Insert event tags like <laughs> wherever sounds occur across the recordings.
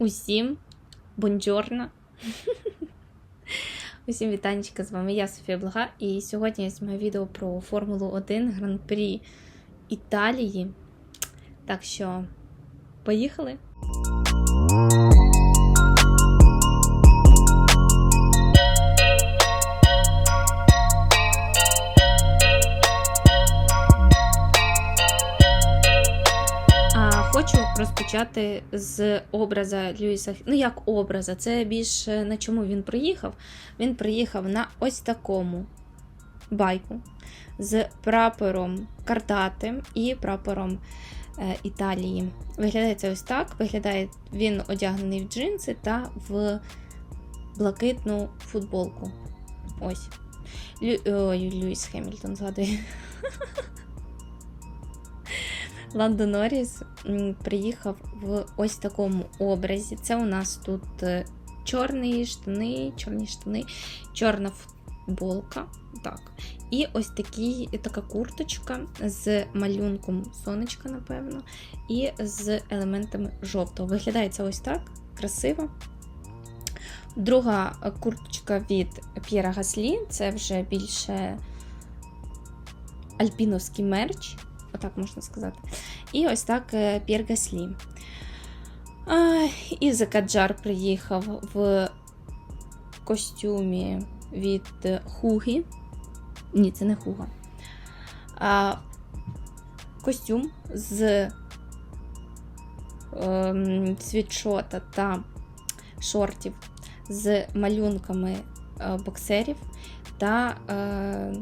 Усім бонджорно. <laughs> Усім вітанечка, з вами я, Софія Блага, і сьогодні я знімаю відео про Формулу 1 Гран-прі Італії. Так що, поїхали! Розпочати з образа Льюіса. Ну, як образа, це більше на чому він приїхав. Він приїхав на ось такому байку з прапором Картати і прапором е, Італії. Виглядає це ось так. Виглядає він одягнений в джинси та в блакитну футболку. Ось. Лю... Ой, Льюіс Хемільтон згадує. <laughs> Ландо Норріс приїхав в ось такому образі. Це у нас тут е, чорні штани, чорні штани, чорна футболка. Так. І ось такий, така курточка з малюнком сонечка, напевно, і з елементами жовтого. Виглядає це ось так, красиво. Друга курточка від П'єра Гаслі це вже більше альпіновський мерч отак можна сказати. І ось так е, П'єр Гаслі. І Закаджар приїхав в костюмі від Хуги. Ні, це не Хуга. А, Костюм з ем, світшота та шортів з малюнками е, боксерів та е,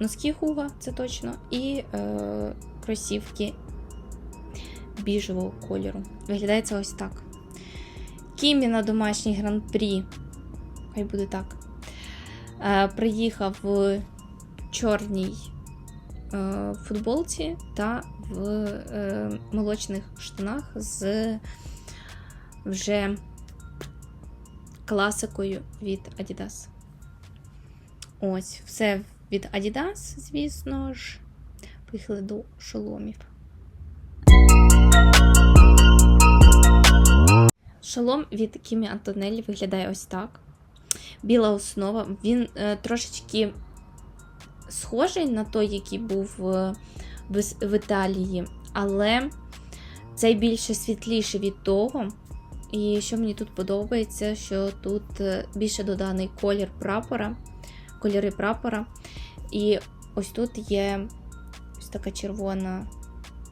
носки Хуга, це точно, і е, кросівки біжевого кольору. Виглядає це ось так. Кімі на домашній гран-прі, хай буде так. Е, приїхав в чорній е, футболці та в е, молочних штанах з вже класикою від Adidas. Ось, все від Adidas, звісно ж. Поїхали до шоломів. Шолом від Кімі Антонелі виглядає ось так. Біла основа. Він е, трошечки схожий на той, який був е, в, в Італії, але цей більше світліший від того. І що мені тут подобається, що тут е, більше доданий колір прапора, кольори прапора. І ось тут є ось така червона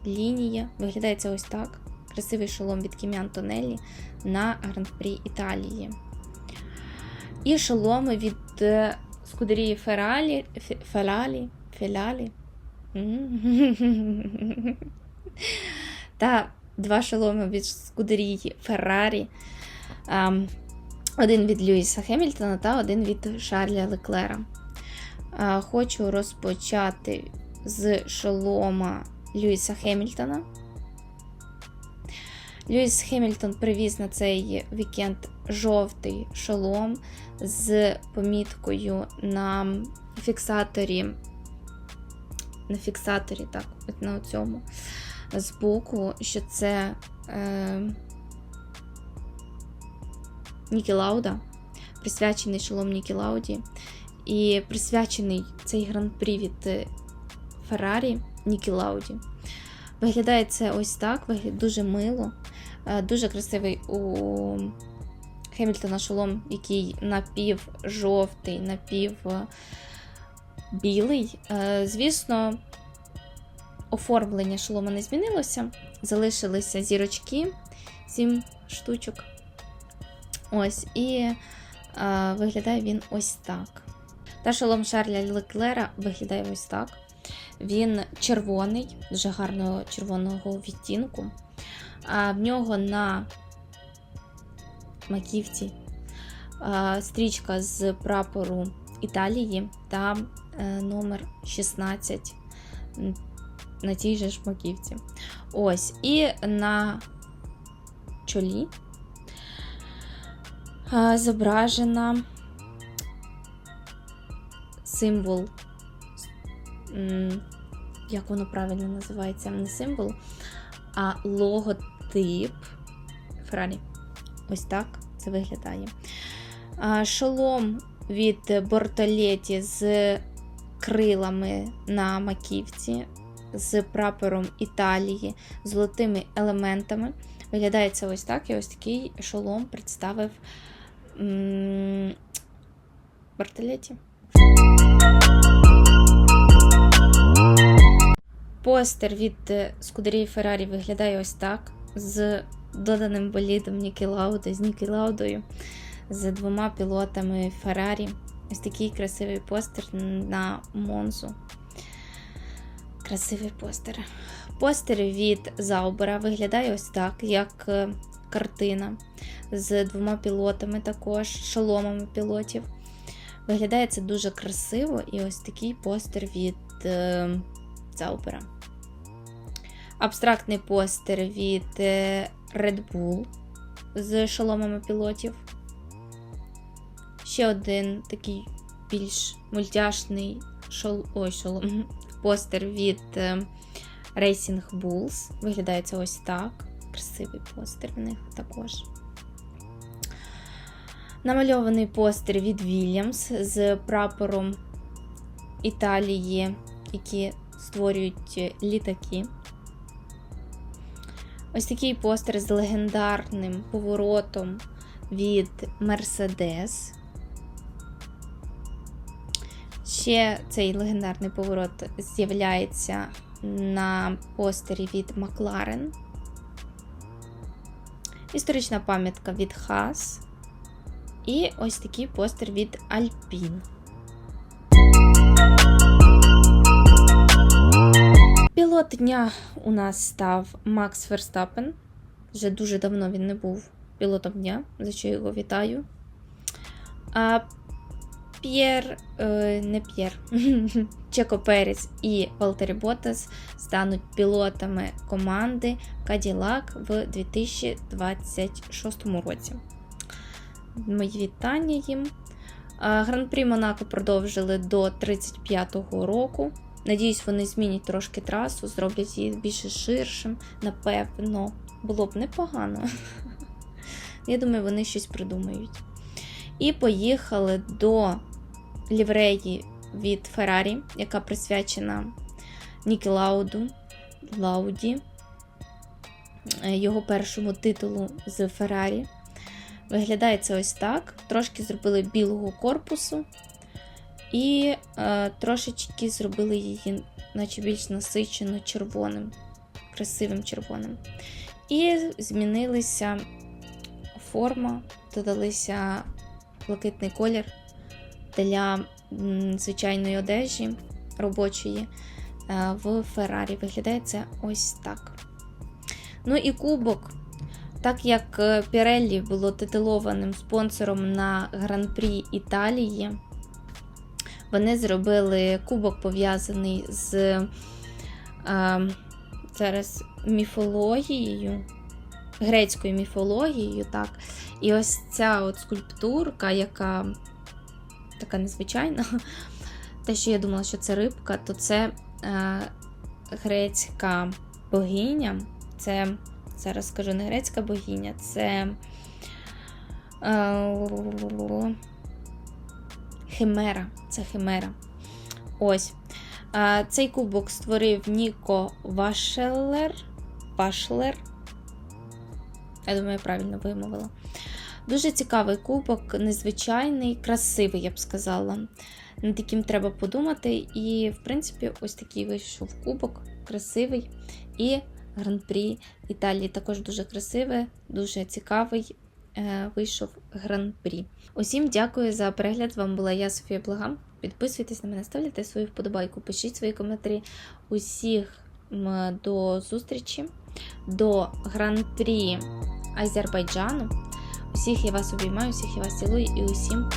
лінія. Виглядає це ось так. Красивий шолом від Кімі Антонелі на Гран-прі Італії. І шоломи від е, Скудерії Ферралі. Фелалі. Фелалі. <laughs> Та два шоломи від Скудерії Феррарі. Один від Льюіса Хемільтона та один від Шарля Леклера. Хочу розпочати з шолома Льюіса Хемільтона. Льюіс Хемільтон привіз на цей вікенд жовтий шолом з поміткою на фіксаторі. На фіксаторі, так, от на цьому збоку, що це е, Нікі Лауда, присвячений шолом Нікі Лауді. І присвячений цей гран-прі від Феррарі Нікі Лауді. Виглядає це ось так, виглядає дуже мило, дуже красивий у Хемільтона шолом, який напів жовтий, напів білий. Звісно, оформлення шолома не змінилося. Залишилися зірочки, 7 штучок. Ось, і а, виглядає він ось так. Та шолом Шарля Леклера виглядає ось так. Він червоний, дуже гарного червоного відтінку. А в нього на маківці стрічка з прапору Італії та е, номер 16 на тій же маківці. Ось, і на чолі зображена символ як воно правильно називається, не символ, а логотип Феррарі. Ось так це виглядає. Шолом від Бортолеті з крилами на маківці, з прапором Італії, золотими елементами. Виглядає це ось так. І ось такий шолом представив Бортолеті. Постер від е, Скудерії Феррарі виглядає ось так. З доданим болідом Нікі Лауда, з Нікі Лаудою, з двома пілотами Феррарі. Ось такий красивий постер на Монзу. Красивий постер. Постер від Заубера виглядає ось так, як е, картина з двома пілотами, також шоломами пілотів. Виглядає це дуже красиво, і ось такий постер від е, Заубера. Абстрактний постер від е, Red Bull з шоломами пілотів. Ще один такий більш мультяшний шол... Ой, шолом. <laughs> постер від е, Racing Bulls. Виглядає це ось так. Красивий постер в них також. Намальований постер від Williams з прапором Італії, які створюють літаки. Ось такий постер з легендарним поворотом від Mercedes. Ще цей легендарний поворот з'являється на постері від Макларен. Історична пам'ятка від Хас І ось такий постер від Альпін. Пілот дня у нас став Макс Ферстапен. Вже дуже давно він не був пілотом дня, за що його вітаю. П'єр, е, не П'єр, <laughs> Чеко Перес і Валтері Ботас стануть пілотами команди Cadillac в 2026 році. Мої вітання їм. Гран-прі Монако продовжили до 35-го року. Надіюсь, вони змінять трошки трасу, зроблять її більш ширшим. Напевно, було б непогано. <laughs> Я думаю, вони щось придумають. І поїхали до лівреї від Феррарі, яка присвячена Нікі Лауду, Лауді, його першому титулу з Феррарі. Виглядає це ось так. Трошки зробили білого корпусу. І е, трошечки зробили її, наче більш насичено червоним, красивим червоним. І змінилися форма, додалися блакитний колір для звичайної одежі робочої е, в Феррарі. Виглядає це ось так. Ну і кубок. Так як Pirelli було титулованим спонсором на Гран-прі Італії, вони зробили кубок пов'язаний з е, зараз міфологією, грецькою міфологією. так. І ось ця от скульптурка, яка така незвичайна, <laughs> те, що я думала, що це рибка, то це е, грецька богиня. Це, зараз скажу, не грецька богиня, це. Е, Химера. Це Химера. Ось. А, Цей кубок створив Ніко Вашелер. Вашлер. Я думаю, я правильно вимовила. Дуже цікавий кубок, незвичайний, красивий, я б сказала. Над яким треба подумати. І, в принципі, ось такий вийшов кубок, красивий. І гран-прі Італії також дуже красивий, дуже цікавий. Е, вийшов гран-прі. Усім дякую за перегляд. Вам була я, Софія Благам. Підписуйтесь на мене, ставте свою вподобайку, пишіть свої коментарі. Усіх до зустрічі, до гран-прі Азербайджану. Усіх я вас обіймаю, всіх я вас цілую і усім.